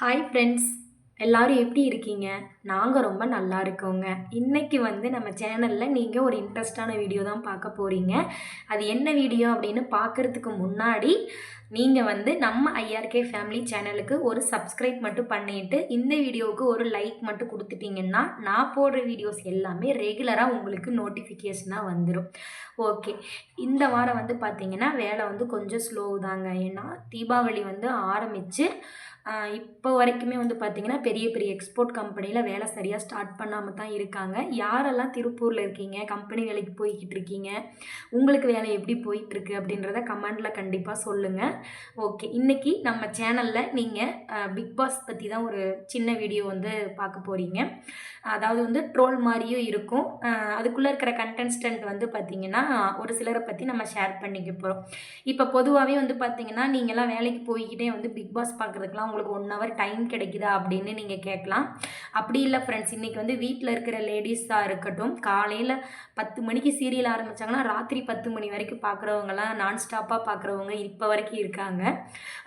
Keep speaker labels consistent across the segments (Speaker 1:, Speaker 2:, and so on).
Speaker 1: Hi friends எல்லோரும் எப்படி இருக்கீங்க? நாங்கள் ரொம்ப நல்லா இருக்கோங்க. இன்றைக்கி வந்து நம்ம சேனலில் நீங்கள் ஒரு இன்ட்ரெஸ்டான வீடியோ தான் பார்க்க போகிறீங்க அது என்ன வீடியோ அப்படின்னு பார்க்குறதுக்கு முன்னாடி நீங்கள் வந்து நம்ம ஐஆர்கே ஃபேமிலி சேனலுக்கு ஒரு சப்ஸ்கிரைப் மட்டும் பண்ணிவிட்டு இந்த வீடியோவுக்கு ஒரு லைக் மட்டும் கொடுத்துட்டிங்கன்னா நான் போடுற வீடியோஸ் எல்லாமே ரெகுலராக உங்களுக்கு நோட்டிஃபிகேஷனாக வந்துடும் ஓகே இந்த வாரம் வந்து பார்த்திங்கன்னா வேலை வந்து கொஞ்சம் ஸ்லோ தாங்க. ஏன்னா தீபாவளி வந்து ஆரம்பித்து இப்போ வரைக்குமே வந்து பார்த்திங்கன்னா பெரிய பெரிய எக்ஸ்போர்ட் கம்பெனியில் வேலை சரியாக ஸ்டார்ட் பண்ணாமல் தான் இருக்காங்க. யாரெல்லாம் திருப்பூரில் இருக்கீங்க? கம்பெனி வேலைக்கு போய்கிட்டு இருக்கீங்க? உங்களுக்கு வேலை எப்படி போயிட்டுருக்கு அப்படின்றத கமெண்டில் கண்டிப்பாக சொல்லுங்கள் ஓகே இன்றைக்கி நம்ம சேனலில் நீங்கள் பிக் பாஸ் பற்றி தான் ஒரு சின்ன வீடியோ வந்து பார்க்க போகிறீங்க அதாவது வந்து ட்ரோல் மாதிரியும் இருக்கும். அதுக்குள்ளே இருக்கிற கண்டென்ஸ்டன்ட் வந்து பார்த்திங்கன்னா ஒரு சிலரை பற்றி நம்ம ஷேர் பண்ணிக்க போகிறோம் இப்போ பொதுவாகவே வந்து பார்த்திங்கன்னா நீங்கள்லாம் வேலைக்கு போய்கிட்டே வந்து பிக் பாஸ் பார்க்குறதுக்குலாம் உங்களுக்கு ஒன் ஹவர் டைம் கிடைக்குதா அப்படின்னு நீங்கள் கேட்கலாம். அப்படி இல்லை ஃப்ரெண்ட்ஸ் இன்றைக்கி வந்து வீட்டில் இருக்கிற லேடிஸாக இருக்கட்டும் காலையில் பத்து மணிக்கு சீரியல் ஆரம்பித்தாங்கன்னா ராத்திரி பத்து மணி வரைக்கும் பார்க்குறவங்கலாம் நான் ஸ்டாப்பாக பார்க்குறவங்க இப்போ வரைக்கும் இருக்காங்க.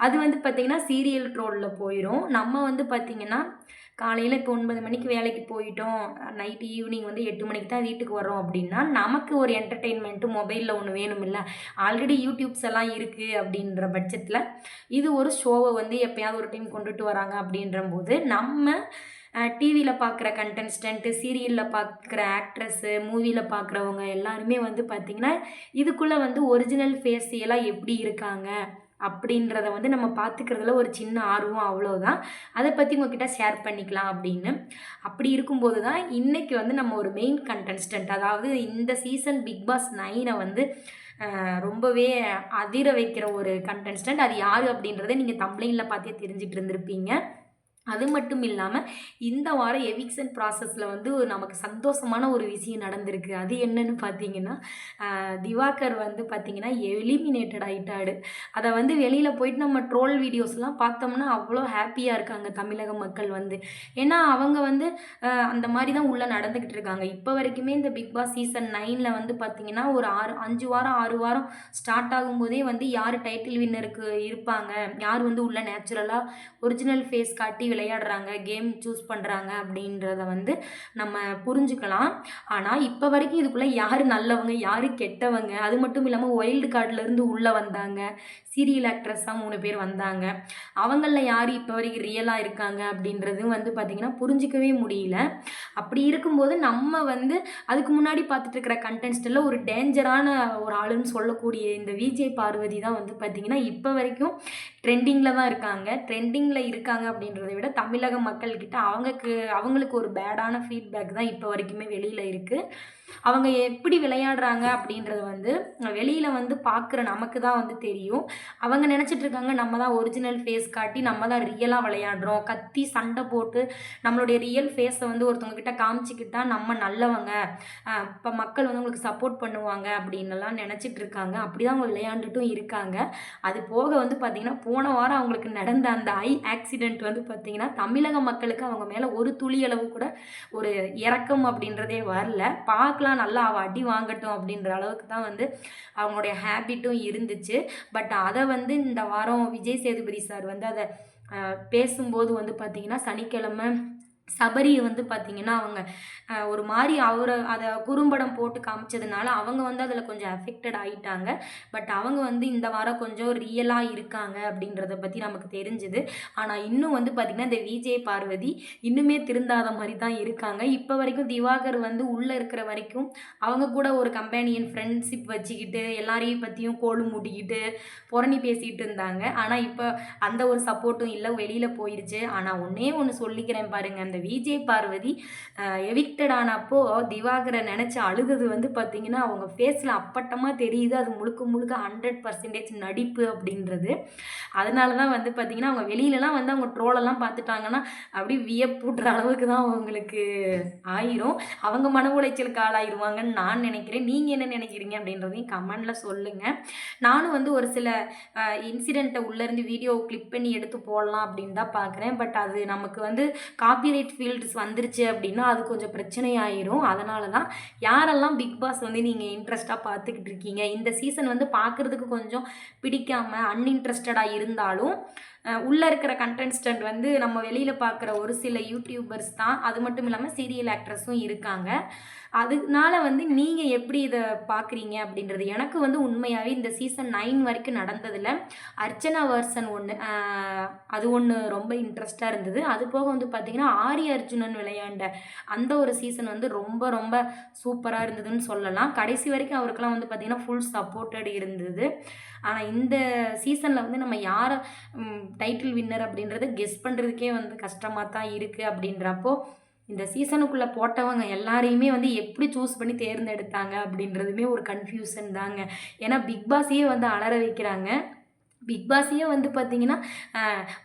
Speaker 1: அது வந்து பார்த்திங்கன்னா சீரியல் ட்ரோலில் போயிடும் நம்ம வந்து பார்த்திங்கன்னா காலையில் இப்போ ஒன்பது மணிக்கு வேலைக்கு போயிட்டோம். நைட்டு ஈவினிங் வந்து எட்டு மணிக்கு தான் வீட்டுக்கு வரோம் அப்படின்னா நமக்கு ஒரு என்டர்டெயின்மெண்ட்டு மொபைலில் ஒன்று வேணும் இல்லை ஆல்ரெடி யூடியூப்ஸ் எல்லாம் இருக்குது அப்படின்ற பட்சத்தில் இது ஒரு ஷோவை வந்து எப்போயாவது ஒரு டைம் கொண்டுட்டு வராங்க அப்படின்றம்போது நம்ம டிவியில் பார்க்குற கண்டென்ஸ்டன்ட்டு சீரியலில் பார்க்குற ஆக்ட்ரஸ்ஸு மூவியில் பார்க்குறவங்க எல்லாருமே வந்து பார்த்திங்கன்னா இதுக்குள்ளே வந்து ஒரிஜினல் ஃபேஸியெல்லாம் எப்படி இருக்காங்க? அப்படின்றத வந்து நம்ம பார்த்துக்கிறதுல ஒரு சின்ன ஆர்வம் அவ்வளோதான் அதை பற்றி உங்ககிட்ட ஷேர் பண்ணிக்கலாம் அப்படின்னு. அப்படி இருக்கும்போது தான் இன்றைக்கி வந்து நம்ம ஒரு மெயின் கண்டென்ஸ்டன்ட் அதாவது இந்த சீசன் பிக் பாஸ் நைனை வந்து ரொம்பவே அதிர வைக்கிற ஒரு கண்டென்ஸ்டன்ட் அது யார் அப்படின்றத நீங்கள் தம்ப்ளைனில் பார்த்தே தெரிஞ்சிட்டு இருந்திருப்பீங்க. அது மட்டும் இல்லாமல் இந்த வாரம் எவிக்சன் ப்ராசஸில் வந்து நமக்கு சந்தோஷமான ஒரு விஷயம் நடந்திருக்கு. அது என்னன்னு பார்த்தீங்கன்னா திவாகர் வந்து பார்த்திங்கன்னா எலிமினேட்டட் ஆகிட்டாடு அதை வந்து வெளியில் போயிட்டு நம்ம ட்ரோல் வீடியோஸ்லாம் பார்த்தோம்னா அவ்வளோ ஹாப்பியாக இருக்காங்க தமிழக மக்கள் வந்து. ஏன்னா அவங்க வந்து அந்த மாதிரி தான் உள்ளே நடந்துக்கிட்டு இருக்காங்க. இப்போ வரைக்குமே இந்த பிக் பாஸ் சீசன் நைனில் வந்து பார்த்திங்கன்னா ஒரு ஆறு அஞ்சு வாரம் ஆறு வாரம் ஸ்டார்ட் ஆகும்போதே வந்து யார் டைட்டில் வின்னருக்கு இருப்பாங்க? யார் வந்து உள்ள நேச்சுரலாக ஒரிஜினல் ஃபேஸ் காட்டி விளையாடுறாங்க கேம் சூஸ் பண்ணுறாங்க அப்படின்றத வந்து நம்ம புரிஞ்சுக்கலாம். ஆனால் இப்போ வரைக்கும் இதுக்குள்ளே யார் நல்லவங்க யார் கெட்டவங்க அது மட்டும் இல்லாமல் ஒயில்டு கார்டிலேருந்து உள்ளே வந்தாங்க சீரியல் ஆக்ட்ரஸாக மூணு பேர் வந்தாங்க. அவங்களில் யார் இப்போ வரைக்கும் ரியலாக இருக்காங்க அப்படின்றதும் வந்து பார்த்திங்கன்னா புரிஞ்சிக்கவே முடியல. அப்படி இருக்கும்போது நம்ம வந்து அதுக்கு முன்னாடி பார்த்துட்டு இருக்கிற கண்டென்ட்ஸ்டில் ஒரு டேஞ்சரான ஒரு ஆளுன்னு சொல்லக்கூடிய இந்த விஜய் பார்வதி தான் வந்து பார்த்திங்கன்னா இப்போ வரைக்கும் ட்ரெண்டிங்கில் தான் இருக்காங்க. ட்ரெண்டிங்கில் இருக்காங்க அப்படின்றத விட தமிழக மக்கள்கிட்ட அவங்களுக்கு அவங்களுக்கு ஒரு பேடான ஃபீட்பேக் தான் இப்போ வரைக்குமே வெளியில் இருக்குது அவங்க எப்படி விளையாடுறாங்க அப்படின்றது வந்து வெளியில் வந்து பார்க்குற நமக்கு தான் வந்து தெரியும். அவங்க நினச்சிட்டு இருக்காங்க நம்ம தான் ஒரிஜினல் ஃபேஸ் காட்டி நம்ம தான் ரியலாக விளையாடுறோம். கத்தி சண்டை போட்டு நம்மளுடைய ரியல் ஃபேஸை வந்து ஒருத்தவங்க கிட்ட காமிச்சிக்கிட்டா நம்ம நல்லவங்க இப்போ மக்கள் வந்து உங்களுக்கு சப்போர்ட் பண்ணுவாங்க அப்படின்னுலாம் நினச்சிட்டு இருக்காங்க அப்படி தான் அவங்க விளையாண்டுட்டும் இருக்காங்க. அது போக வந்து பார்த்திங்கன்னா போன வாரம் அவங்களுக்கு நடந்த அந்த ஐ ஆக்சிடெண்ட் வந்து பார்த்திங்கன்னா தமிழக மக்களுக்கு அவங்க மேலே ஒரு துளி அளவு கூட ஒரு இறக்கம் அப்படின்றதே வரல. பார்க்கலாம் நல்லா அவள் அடி வாங்கட்டும் அப்படின்ற அளவுக்கு தான் வந்து அவங்களுடைய ஹேபிட்டும் இருந்துச்சு. பட் அதை வந்து இந்த வாரம் விஜய் சேதுபதி சார் வந்து அதை பேசும்போது வந்து பார்த்திங்கன்னா சனிக்கிழமை சபரியை வந்து பார்த்திங்கன்னா அவங்க ஒரு மாதிரி அவரை அதை குறும்படம் போட்டு காமிச்சதுனால அவங்க வந்து அதில் கொஞ்சம் அஃபெக்டட் ஆகிட்டாங்க பட் அவங்க வந்து இந்த வாரம் கொஞ்சம் ரியலாக இருக்காங்க அப்படின்றத பற்றி நமக்கு தெரிஞ்சுது. ஆனால் இன்னும் வந்து பார்த்திங்கன்னா இந்த விஜய் பார்வதி இன்னுமே திருந்தாத மாதிரி தான் இருக்காங்க. இப்போ வரைக்கும் திவாகர் வந்து உள்ளே இருக்கிற வரைக்கும் அவங்க கூட ஒரு கம்பேனியன் ஃப்ரெண்ட்ஷிப் வச்சுக்கிட்டு எல்லாரையும் பற்றியும் கோழு மூட்டிக்கிட்டு புறணி பேசிகிட்டு இருந்தாங்க. ஆனால் இப்போ அந்த ஒரு சப்போர்ட்டும் இல்லை வெளியில் போயிடுச்சு ஆனால் ஒன்றே ஒன்று சொல்லிக்கிறேன் பாருங்கள் அந்த விஜய் பார்வதி எவிக்டட் ஆனப்போ திவாகரை நினச்சி அழுதது வந்து பார்த்திங்கன்னா அவங்க ஃபேஸில் அப்பட்டமாக தெரியுது. அது முழுக்க முழுக்க ஹண்ட்ரட் பர்சன்டேஜ் நடிப்பு அப்படின்றது. அதனால தான் வந்து பார்த்திங்கன்னா அவங்க வெளியிலலாம் வந்து அவங்க ட்ரோலெல்லாம் பார்த்துட்டாங்கன்னா அப்படி வியப்புட்ற அளவுக்கு தான் அவங்களுக்கு ஆயிரும். அவங்க மன உளைச்சலுக்கு ஆளாயிருவாங்கன்னு நான் நினைக்கிறேன். நீங்கள் என்ன நினைக்கிறீங்க அப்படின்றதையும் கமெண்டில் சொல்லுங்கள் நானும் வந்து ஒரு சில இன்சிடெண்ட்டை உள்ளேருந்து வீடியோ கிளிப் பண்ணி எடுத்து போடலாம் அப்படின்னு தான் பார்க்குறேன் பட் அது நமக்கு வந்து காப்பிரைட் கார்ப்பரேட் ஃபீல்ட்ஸ் வந்துருச்சு அப்படின்னா அது கொஞ்சம் பிரச்சனையாயிரும். அதனால தான் யாரெல்லாம் பிக் பாஸ் வந்து நீங்கள் இன்ட்ரெஸ்ட்டாக பார்த்துக்கிட்டு இருக்கீங்க இந்த சீசன் வந்து பார்க்குறதுக்கு கொஞ்சம் பிடிக்காமல் அன்இன்ட்ரெஸ்டடாக இருந்தாலும் உள்ளே இருக்கிற கண்டென்ஸ்டன்ட் வந்து நம்ம வெளியில் பார்க்குற ஒரு சில யூடியூபர்ஸ் தான். அது மட்டும் இல்லாமல் சீரியல் ஆக்ட்ரஸும் இருக்காங்க. அதனால வந்து நீங்கள் எப்படி இதை பார்க்குறீங்க அப்படின்றது எனக்கு வந்து உண்மையாகவே இந்த சீசன் நைன் வரைக்கும் நடந்ததில் அர்ச்சனா வர்சன் ஒன்று அது ஒன்று ரொம்ப இன்ட்ரெஸ்ட்டாக இருந்தது. அது போக வந்து பார்த்திங்கன்னா ஆரி அர்ஜுனன் விளையாண்ட அந்த ஒரு சீசன் வந்து ரொம்ப ரொம்ப சூப்பராக இருந்ததுன்னு சொல்லலாம். கடைசி வரைக்கும் அவருக்கெல்லாம் வந்து பார்த்திங்கன்னா ஃபுல் சப்போர்ட்டட் இருந்தது. ஆனால் இந்த சீசனில் வந்து நம்ம யாரை டைட்டில் வின்னர் அப்படின்றத கெஸ் பண்ணுறதுக்கே வந்து கஷ்டமாக தான் இருக்குது அப்படின்றப்போ இந்த சீசனுக்குள்ளே போட்டவங்க எல்லாரையுமே வந்து எப்படி சூஸ் பண்ணி தேர்ந்தெடுத்தாங்க அப்படின்றதுமே ஒரு கன்ஃபியூஷன் தாங்க. ஏன்னா பிக் பாஸையே வந்து அலற வைக்கிறாங்க. பிக் பாஸையே வந்து பார்த்தீங்கன்னா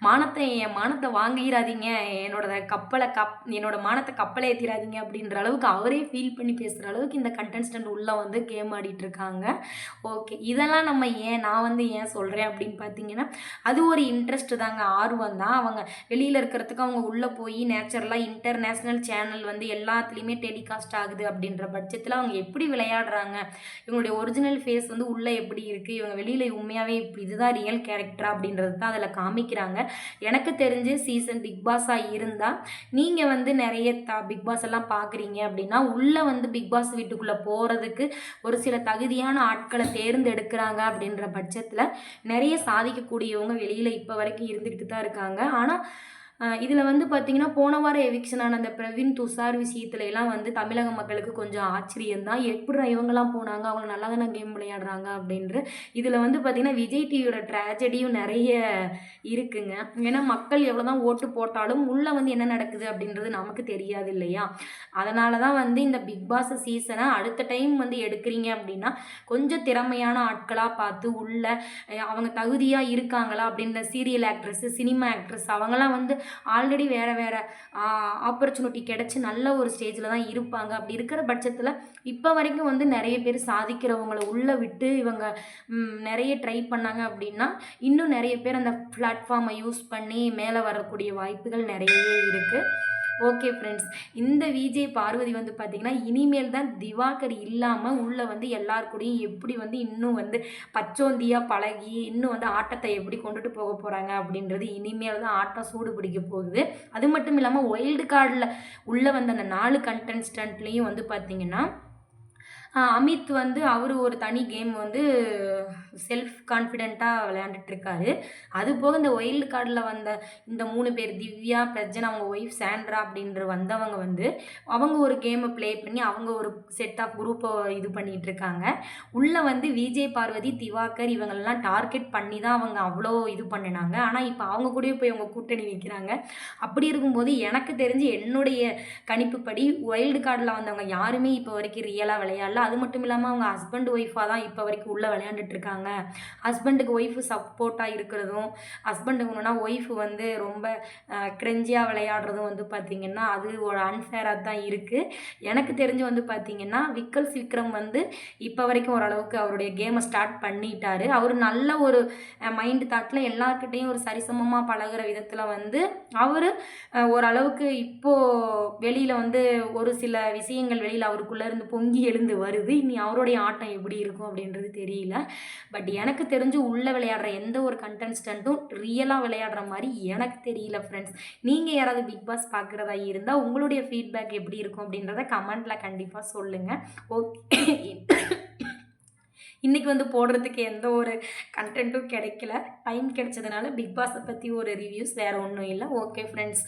Speaker 1: மானத்தை என் மானத்தை வாங்கிடாதீங்க என்னோட கப்பலை கப் என்னோட மானத்தை கப்பலை ஏற்றிடாதீங்க அப்படின்ற அளவுக்கு அவரே ஃபீல் பண்ணி பேசுகிற அளவுக்கு இந்த கண்டென்ஸ்டன்ட் உள்ளே வந்து கேம் ஆடிட்டு இருக்காங்க. ஓகே இதெல்லாம் நம்ம ஏன் நான் வந்து ஏன் சொல்கிறேன் அப்படின்னு பார்த்தீங்கன்னா அது ஒரு இன்ட்ரெஸ்ட் தாங்க ஆர்வம் தான். அவங்க வெளியில் இருக்கிறதுக்கு அவங்க உள்ளே போய் நேச்சுரலாக இன்டர்நேஷ்னல் சேனல் வந்து எல்லாத்துலேயுமே டெலிகாஸ்ட் ஆகுது அப்படின்ற பட்சத்தில் அவங்க எப்படி விளையாடுறாங்க இவங்களுடைய ஒரிஜினல் ஃபேஸ் வந்து உள்ளே எப்படி இருக்குது இவங்க வெளியில் உண்மையாகவே இப்படி இதுதான் ரியல் கேரக்டர் அப்படின்றது தான் அதில் காமிக்கிறாங்க. எனக்கு தெரிஞ்சு சீசன் பிக் பாஸாக இருந்தால் நீங்கள் வந்து நிறைய த பிக் பாஸ் எல்லாம் பார்க்குறீங்க அப்படின்னா உள்ளே வந்து பிக் பாஸ் வீட்டுக்குள்ளே போகிறதுக்கு ஒரு சில தகுதியான ஆட்களை தேர்ந்தெடுக்கிறாங்க அப்படின்ற பட்சத்தில் நிறைய சாதிக்கக்கூடியவங்க வெளியில் இப்போ வரைக்கும் இருந்துக்கிட்டு தான் இருக்காங்க. ஆனால் இதில் வந்து பார்த்திங்கன்னா போன வாரம் எவிக்ஷனான அந்த பிரவீன் துஷார் விஷயத்துல எல்லாம் வந்து தமிழக மக்களுக்கு கொஞ்சம் ஆச்சரியம் தான். எப்படி இவங்கெல்லாம் போனாங்க? அவங்க நல்லா தானே கேம் விளையாடுறாங்க அப்படின்ற இதில் வந்து பார்த்திங்கன்னா விஜய் டிவியோட ட்ராஜடியும் நிறைய இருக்குங்க. ஏன்னா மக்கள் எவ்வளோ தான் ஓட்டு போட்டாலும் உள்ளே வந்து என்ன நடக்குது அப்படின்றது நமக்கு தெரியாது இல்லையா? அதனால தான் வந்து இந்த பிக் பாஸ் சீசனை அடுத்த டைம் வந்து எடுக்கிறீங்க அப்படின்னா கொஞ்சம் திறமையான ஆட்களாக பார்த்து உள்ள அவங்க தகுதியாக இருக்காங்களா அப்படின்ற சீரியல் ஆக்ட்ரஸ் சினிமா ஆக்ட்ரஸ் அவங்களாம் வந்து ஆல்ரெடி வேறு வேறு ஆப்பர்ச்சுனிட்டி கிடச்சி நல்ல ஒரு ஸ்டேஜில் தான் இருப்பாங்க. அப்படி இருக்கிற பட்சத்தில் இப்போ வரைக்கும் வந்து நிறைய பேர் சாதிக்கிறவங்களை உள்ளே விட்டு இவங்க நிறைய ட்ரை பண்ணாங்க அப்படின்னா இன்னும் நிறைய பேர் அந்த பிளாட்ஃபார்மை யூஸ் பண்ணி மேலே வரக்கூடிய வாய்ப்புகள் நிறையவே இருக்குது ஓகே ஃப்ரெண்ட்ஸ் இந்த விஜே பார்வதி வந்து பார்த்திங்கன்னா இனிமேல் தான் திவாகர் இல்லாமல் உள்ளே வந்து எல்லாருக்கூடையும் எப்படி வந்து இன்னும் வந்து பச்சோந்தியாக பழகி இன்னும் வந்து ஆட்டத்தை எப்படி கொண்டுட்டு போக போகிறாங்க அப்படின்றது இனிமேல் தான் ஆட்டம் சூடு பிடிக்க போகுது. அது மட்டும் இல்லாமல் ஒயில்டு கார்டில் உள்ளே வந்த அந்த நாலு கண்டென்ஸ்டன்ட்லேயும் வந்து பார்த்திங்கன்னா அமித் வந்து அவர் ஒரு தனி கேம் வந்து செல்ஃப் கான்ஃபிடெண்ட்டாக விளையாண்டுட்ருக்காரு. அது போக இந்த ஒயில்டு கார்டில் வந்த இந்த மூணு பேர் திவ்யா பிரஜன் அவங்க ஒய்ஃப் சாண்ட்ரா அப்படின்ற வந்தவங்க வந்து அவங்க ஒரு கேமை ப்ளே பண்ணி அவங்க ஒரு செட் ஆஃப் குரூப்பை இது பண்ணிகிட்டு இருக்காங்க உள்ளே வந்து விஜய் பார்வதி திவாகர் இவங்கெல்லாம் டார்கெட் பண்ணி தான் அவங்க அவ்வளோ இது பண்ணினாங்க. ஆனால் இப்போ அவங்க கூடயே போய் அவங்க கூட்டணி வைக்கிறாங்க. அப்படி இருக்கும்போது எனக்கு தெரிஞ்சு என்னுடைய கணிப்புப்படி ஒயில்டு கார்டில் வந்தவங்க யாருமே இப்போ வரைக்கும் ரியலாக விளையாடல. அது மட்டும் இல்லாமல் அவங்க ஹஸ்பண்ட் ஒய்ஃபாக தான் இப்போ வரைக்கும் உள்ளே விளையாண்டுட்டு இருக்காங்க. ஹஸ்பண்டுக்கு ஒய்ஃபு சப்போர்ட்டாக இருக்கிறதும் ஹஸ்பண்டுக்கு ஒன்றுனா ஒய்ஃபு வந்து ரொம்ப க்ரெஞ்சியாக விளையாடுறதும் வந்து பார்த்திங்கன்னா அது ஒரு அன்ஃபேராக தான் இருக்குது எனக்கு தெரிஞ்சு வந்து பார்த்திங்கன்னா விக்கல்ஸ் விக்ரம் வந்து இப்போ வரைக்கும் ஓரளவுக்கு அவருடைய கேமை ஸ்டார்ட் பண்ணிட்டாரு. அவர் நல்ல ஒரு மைண்டு தாட்டில் எல்லாருக்கிட்டேயும் ஒரு சரிசமமாக பழகிற விதத்தில் வந்து அவர் ஓரளவுக்கு இப்போது வெளியில் வந்து ஒரு சில விஷயங்கள் வெளியில் அவருக்குள்ளே இருந்து பொங்கி எழுந்து வருது. இனி அவருடைய ஆட்டம் எப்படி இருக்கும் அப்படின்றது தெரியல. பட் எனக்கு தெரிஞ்சு உள்ளே விளையாடுற எந்த ஒரு கண்டென்ஸ்டண்ட்டும் ரியலாக விளையாடுற மாதிரி எனக்கு தெரியல ஃப்ரெண்ட்ஸ் நீங்கள் யாராவது பிக் பாஸ் பார்க்குறதா இருந்தால் உங்களுடைய ஃபீட்பேக் எப்படி இருக்கும் அப்படின்றத கமெண்ட்டில் கண்டிப்பாக சொல்லுங்கள் ஓகே. இன்றைக்கி வந்து போடுறதுக்கு எந்த ஒரு கண்டென்ட்டும் கிடைக்கல. டைம் கிடைச்சதுனால பிக் பாஸை பற்றி ஒரு ரிவ்யூஸ் வேறு ஒன்றும் இல்லை. ஓகே ஃப்ரெண்ட்ஸ்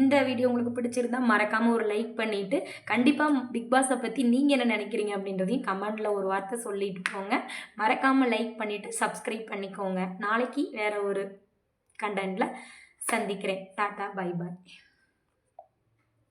Speaker 1: இந்த வீடியோ உங்களுக்கு பிடிச்சிருந்தால் மறக்காமல் ஒரு லைக் பண்ணிவிட்டு கண்டிப்பாக பிக் பாஸை பற்றி நீங்கள் என்ன நினைக்கிறீங்க அப்படின்றதையும் கமெண்டில் ஒரு வார்த்தை சொல்லிட்டு போங்க. மறக்காமல் லைக் பண்ணிவிட்டு சப்ஸ்கிரைப் பண்ணிக்கோங்க. நாளைக்கு வேறு ஒரு கண்டென்ட்டில் சந்திக்கிறேன். Tata bye bye